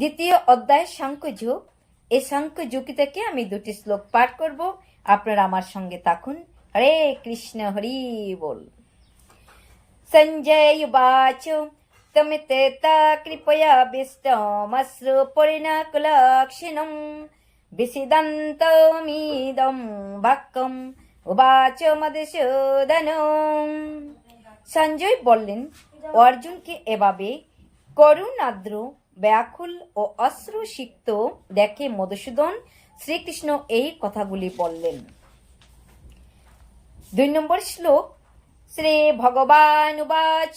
দ্বিতীয় অধ্যায় সাংখ্যযোগ। এই সাংখ্যযোগী থেকে আমি দুটি শ্লোক পাঠ করব। আপনারা আমার সঙ্গে থাকুন। হরে কৃষ্ণ, হরি বল। সঞ্জয় উবাচ তমিতেতা কৃপয়া বিষ্টমশ্রু পরিণাকুলক্ষিণম। বিসিদন্তমিদম বাক্যম, উবাচ মধুসূদন সঞ্জয় বললেন, অর্জুনকে এভাবে করুণাদ্র ব্যাকুল ও অশ্রুসিক্ত দেখে মধুসূদন শ্রীকৃষ্ণ এই কথাগুলি বললেন। দুই নম্বর শ্লোক, শ্রী ভগবান উবাচ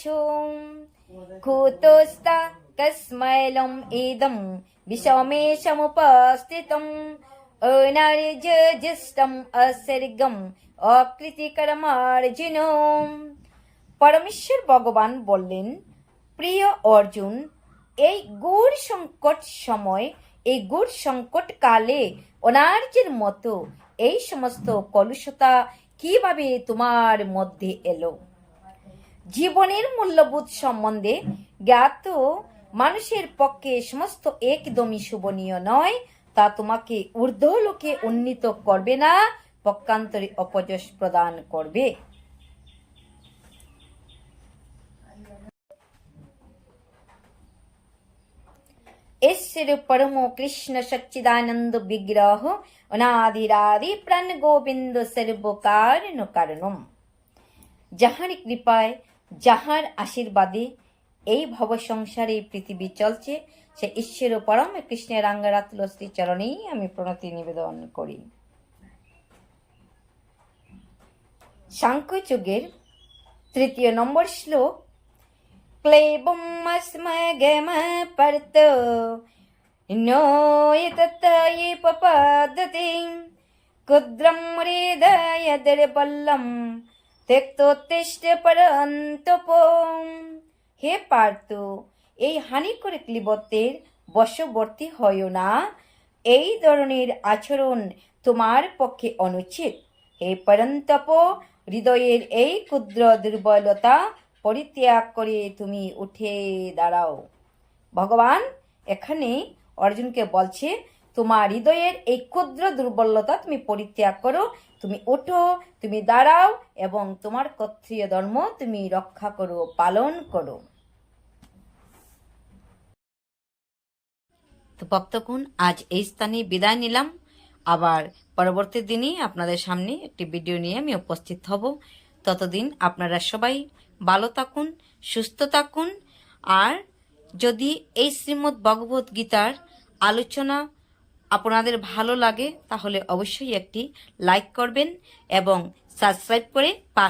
কুতস্তা কস্মৈলম ইদম বিষমে সমুপস্থিতম অনার্যজিষ্টম অসর্গম অকৃতিকরমার্জুন পরমেশ্বর ভগবান বললেন, প্রিয় অর্জুন এই গুড় সংকট সময়, এই গুড় সংকট কালে অনার্যের মতো এই সমস্ত কলুষতা কীভাবে তোমার মধ্যে এলো? জীবনের মূল্যবোধ সম্বন্ধে জ্ঞাত মানুষের পক্ষে সমস্ত একদমই শোভনীয় নয়, তা তোমাকে ঊর্ধ্বলোকে উন্নীত করবে না, পক্ষান্তরে অপযশ প্রদান করবে। ঈশ্বর পরম কৃষ্ণ সচ্চিদানন্দ বিগ্রহ অনাদিরাদি প্রাণ গোবিন্দ সর্বকারণ কারণম যাহার কৃপায় যাহার আশীর্বাদে এই ভব সংসারে পৃথিবী চলছে সে ঈশ্বর পরম কৃষ্ণের আঙ্গারাতুল শ্রী চরণেই আমি প্রণতি নিবেদন করি সাংখ্যযুগের তৃতীয় নম্বর শ্লোক क्लेबमस्मगमपर्त नो एतत्तये पपद्धति क्षुद्रं हृदय दुर्बलं त्यक्तोत्तिष्ठ পরন্তপ হে পার্থ এই হানিকর ক্লিবতের বশবর্তী হয় না এই ধরনের আচরণ তোমার পক্ষে অনুচিত হে পরন্তপ হৃদয়ের এই ক্ষুদ্র দুর্বলতা পরিত্যাগ করে তুমি উঠে দাঁড়াও। ভগবান এখানে অর্জুনকে বলছে, তোমার হৃদয়ের এই ক্ষুদ্র দুর্বলতা তুমি পরিত্যাগ করো, তুমি ওঠো, তুমি দাঁড়াও এবং তোমার ক্ষত্রিয় ধর্ম তুমি রক্ষা করো, পালন করো। তো ভক্তকুন আজ এই স্থানে বিদায় নিলাম। আবার পরবর্তী দিনে আপনাদের সামনে একটি ভিডিও নিয়ে আমি উপস্থিত হব। ততদিন আপনারা সবাই ভালো থাকুন, সুস্থ থাকুন। আর যদি এই শ্রীমদ্ ভগবত গীতার আলোচনা আপনাদের ভালো লাগে, তাহলে অবশ্যই একটি লাইক করবেন এবং সাবস্ক্রাইব করে পাশ